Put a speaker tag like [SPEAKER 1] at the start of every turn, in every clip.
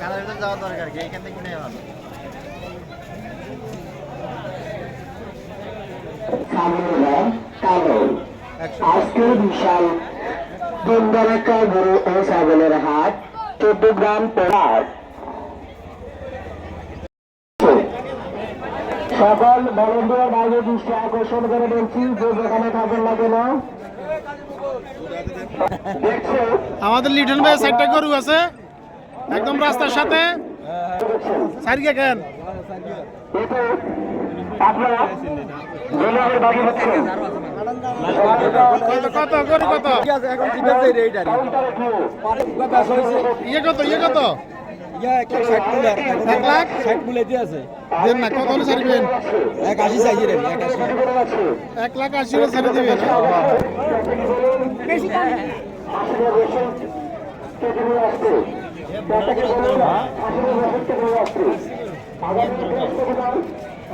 [SPEAKER 1] Colour যাওয়া দরকার কি এখান থেকে কিনে ভালো
[SPEAKER 2] আজকের বিশাল বন্ধরেখা গরু ও ছাগলের হাট চোদ্দ গ্রাম পড়ার সকল ভলেন্টিয়ার বাইরে দৃষ্টি আকর্ষণ করে বলছি যে যেখানে থাকেন না কেন
[SPEAKER 3] আমাদের লিটন ভাই সাইডটা গরু আছে। একদম রাস্তার সাথে। সাইডকে কেন? কত গরু কত? ইয়ে কত ইয়ে কত?
[SPEAKER 1] ইয়া
[SPEAKER 3] দেন না হলে ছাড়বেন
[SPEAKER 1] আশি চাইছি এক
[SPEAKER 3] লাখ আশি হলে ছেড়ে দিবেন।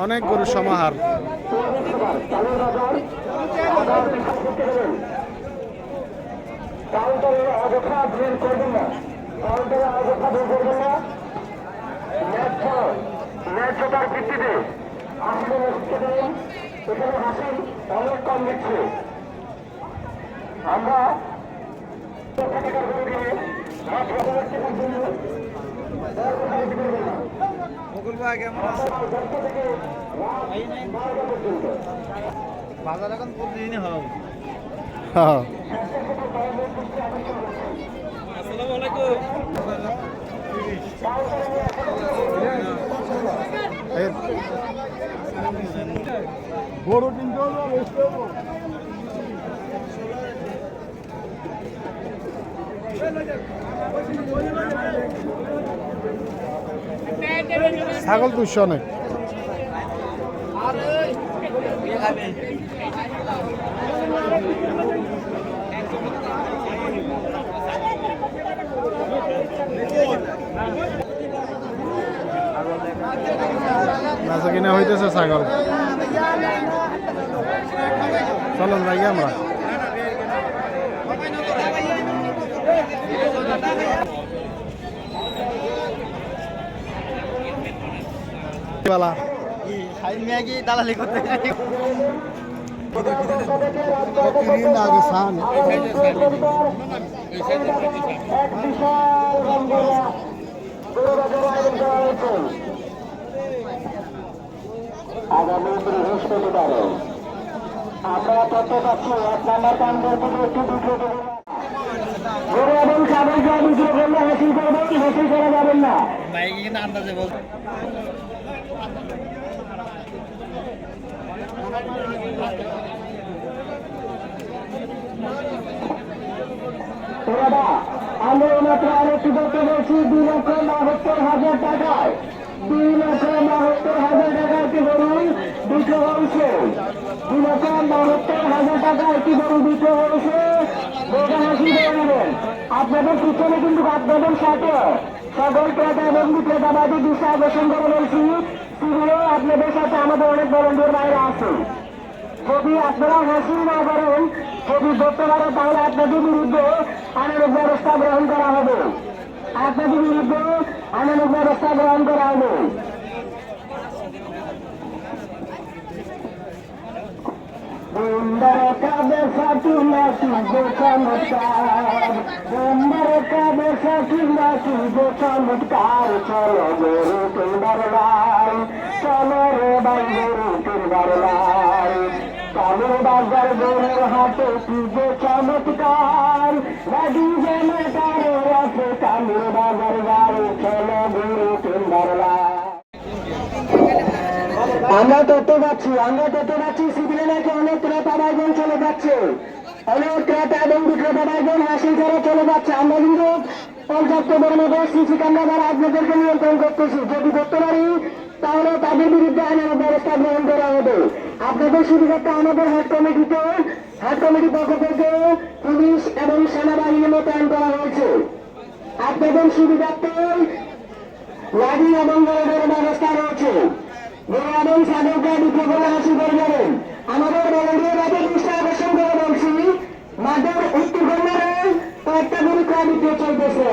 [SPEAKER 3] অনেক গরু সমাহার।
[SPEAKER 2] বৃহস্পতিবার চালুর বাজার আগামী করতে দেবেন কাউন্টারে অযথা বের করবেন না। কাউন্টারে অযথা বের করবেন না ন্যায্য ন্যায্যতার ভিত্তিতে আসলে এখানে হাসি অনেক কম দিচ্ছে। আমরা মাছ বাজার থেকে জন্য
[SPEAKER 1] বকুল ভাই কেমন আছে বাজার এখন প্রতিদিনই হবে
[SPEAKER 3] হ্যাঁ।
[SPEAKER 1] আসসালামু আলাইকুম।
[SPEAKER 3] এই- ছাগল দুশো অনেক। নাচা কিনা হইতেছে ছাগল। চলুন যাই আমরা। বালা
[SPEAKER 1] দালালি করতে
[SPEAKER 2] আগামী বৃহস্পতিবারে আমরা তথ্য পাচ্ছি এক নাম্বার কাণ্ডের থেকে একটু না। গরু এবং করলে হাসিল করবেন, হাসিল করা যাবেন না
[SPEAKER 1] আন্দাজে
[SPEAKER 2] করতে বলছি দুই লক্ষ বাহাত্তর হাজার টাকায়। দুই লক্ষ বাহাত্তর হাজার টাকা একটি গরু, দুটো হয়েছে দুই লক্ষ বাহাত্তর হাজার টাকা একটি গরু, দুটো হয়েছে হাসি আপনাদের পিছনে কিন্তু আপনাদের সাথে সকল ক্রেতা এবং বিক্রেতাবাদী বিষয় আকর্ষণ করে বলছি। তুমিও আপনাদের সাথে আমাদের অনেক ভলেন্টিয়ার বাইরে আছে যদি আপনারা হাসিল না করেন, যদি ধরতে পারে তাহলে আপনাদের বিরুদ্ধে আইনের ব্যবস্থা গ্রহণ করা হবে। আপনাদের বিরুদ্ধে আইনের ব্যবস্থা গ্রহণ করা হবে সুন্দর কাবে নাচি গো চমৎকার সুন্দর কাবে নাচি গো চমৎকার চলো গরু সুন্দর লাই চলো রে বাই গরু বাজার গরুর হাতে যে চমৎকার। লাগি যেন কারও আছে কামের বাজার গাড়ি চলো গরু সুন্দর লাই আমরা তথ্য পাচ্ছি, আমরা তথ্য পাচ্ছি, সিভিলে নাকি অনেক ক্রেতা বাইজন চলে যাচ্ছে। অনেক ক্রেতা এবং বিক্রেতা বাইজন হাসিল করে চলে যাচ্ছে। আমরা কিন্তু পর্যাপ্ত পরিমাণে সিসি ক্যামেরা দ্বারা আপনাদেরকে নিয়ন্ত্রণ করতেছি। যদি করতে পারি তাহলে তাদের বিরুদ্ধে আইনের ব্যবস্থা গ্রহণ করা হবে। আপনাদের সুবিধার্থে আমাদের হাট কমিটিতে হাট কমিটির পক্ষ থেকে পুলিশ এবং সেনাবাহিনী মোতায়েন করা হয়েছে। আপনাদের সুবিধার্থে লাঠি এবং বড় ব্যবস্থা রয়েছে। এবং সাধকরা বিক্রি করে হাসি করে যাবেন। আমাদের ভলেন্টিয়ার রাতে দৃষ্টি আকর্ষণ করে বলছি মাঠের উত্তর কন্যারে কয়েকটা গরু ক্রয় চলতেছে।